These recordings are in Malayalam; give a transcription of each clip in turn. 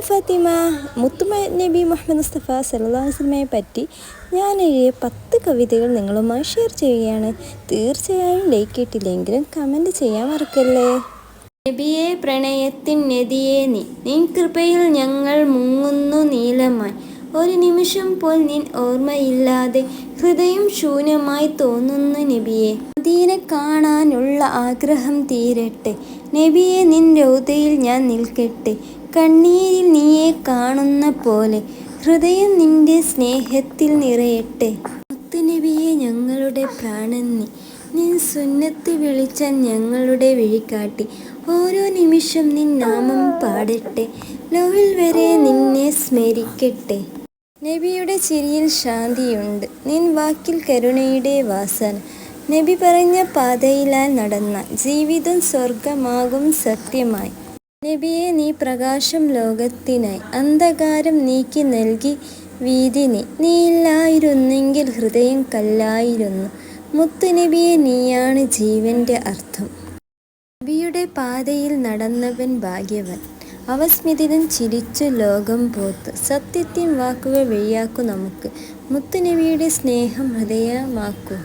ഫാത്തിമ മുത്തുമ നബി മുഹമ്മദ് മുസ്തഫ സലഹുസ്ലമയെ പറ്റി ഞാൻ എഴുതിയ പത്ത് കവിതകൾ നിങ്ങളുമായി ഷെയർ ചെയ്യുകയാണ്. തീർച്ചയായും ലൈക്ക് ഇട്ടില്ലെങ്കിലും കമന്റ് ചെയ്യാൻ മറക്കല്ലേ? നബിയെ പ്രണയത്തിൻ നദിയെ നീ നിൻ കൃപയിൽ ഞങ്ങൾ മുങ്ങുന്നു നീലമായി. ഒരു നിമിഷം പോൽ നിൻ ഓർമ്മയില്ലാതെ ഹൃദയം ശൂന്യമായി തോന്നുന്നു നബിയെ. നദീനെ കാണാനുള്ള ആഗ്രഹം തീരട്ടെ. നബിയെ നിൻ രൗതയിൽ ഞാൻ നിൽക്കട്ടെ. കണ്ണീരിൽ നീയെ കാണുന്ന പോലെ ഹൃദയം നിന്റെ സ്നേഹത്തിൽ നിറയട്ടെ. മുത്തുനബിയെ ഞങ്ങളുടെ പ്രാണൻ നീ നിൻ സുന്നത്ത് വിളിച്ച ഞങ്ങളുടെ വിഴിക്കാട്ടി ഓരോ നിമിഷം നിൻ നാമം പാടട്ടെ. ലോവിൽ വരെ നിന്നെ സ്മരിക്കട്ടെ. നബിയുടെ ചിരിയിൽ ശാന്തിയുണ്ട്. നിൻ വാക്കിൽ കരുണയുടെ വാസന. നബി പറഞ്ഞ പാതയിലാൽ നടന്ന ജീവിതം സ്വർഗമാകും സത്യമായി. നബിയെ നീ പ്രകാശം ലോകത്തിനായി അന്ധകാരം നീക്കി നൽകി വീതി നീ നീയില്ലായിരുന്നെങ്കിൽ ഹൃദയം കല്ലായിരുന്നു. മുത്തുനബിയെ നീയാണ് ജീവന്റെ അർത്ഥം. നബിയുടെ പാതയിൽ നടന്നവൻ ഭാഗ്യവൻ. അവസ്മിതിനും ചിരിച്ചു ലോകം പോത്ത്. സത്യത്തിൻ വാക്കുകൾ വഴിയാക്കൂ നമുക്ക്. മുത്തുനബിയുടെ സ്നേഹം ഹൃദയമാക്കൂ.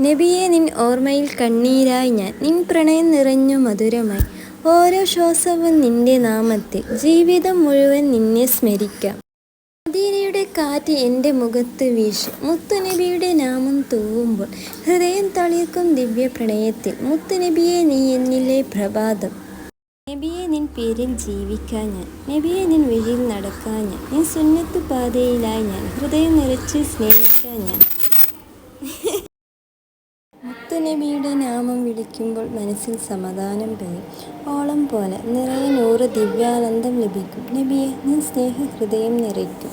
നബിയെ നിൻ ഓർമ്മയിൽ കണ്ണീരായി ഞാൻ. നിൻ പ്രണയം നിറഞ്ഞു മധുരമായി. ഓരോ ശ്വാസവും നിന്റെ നാമത്തെ ജീവിതം മുഴുവൻ നിന്നെ സ്മരിക്കാം. മദീനയുടെ കാറ്റ് എന്റെ മുഖത്ത് വീശി. മുത്തുനബിയുടെ നാമം തൂവുമ്പോൾ ഹൃദയം തളിക്കും ദിവ്യ പ്രണയത്തിൽ മുത്തുനബിയെ നീ എന്നിലെ പ്രഭാതം. നബിയെ നിൻ പേരിൽ ജീവിക്കാൻ ഞാൻ. നബിയെ നിൻ വഴിയിൽ നടക്കാൻ ഞാൻ. നിൻ സുന്നത്ത് പാതയിലായി ഞാൻ. ഹൃദയം നിറച്ച് സ്നേഹിക്കാൻ ഞാൻ. മുത്തുനബിയുടെ നാമം വിളിക്കുമ്പോൾ മനസ്സിൽ സമാധാനം പെയ്യും ഓളം പോലെ നിറയെ നൂറ് ദിവ്യാനന്ദം ലഭിക്കും. നബിയെ നീ സ്നേഹഹൃദയം നിറയ്ക്കും.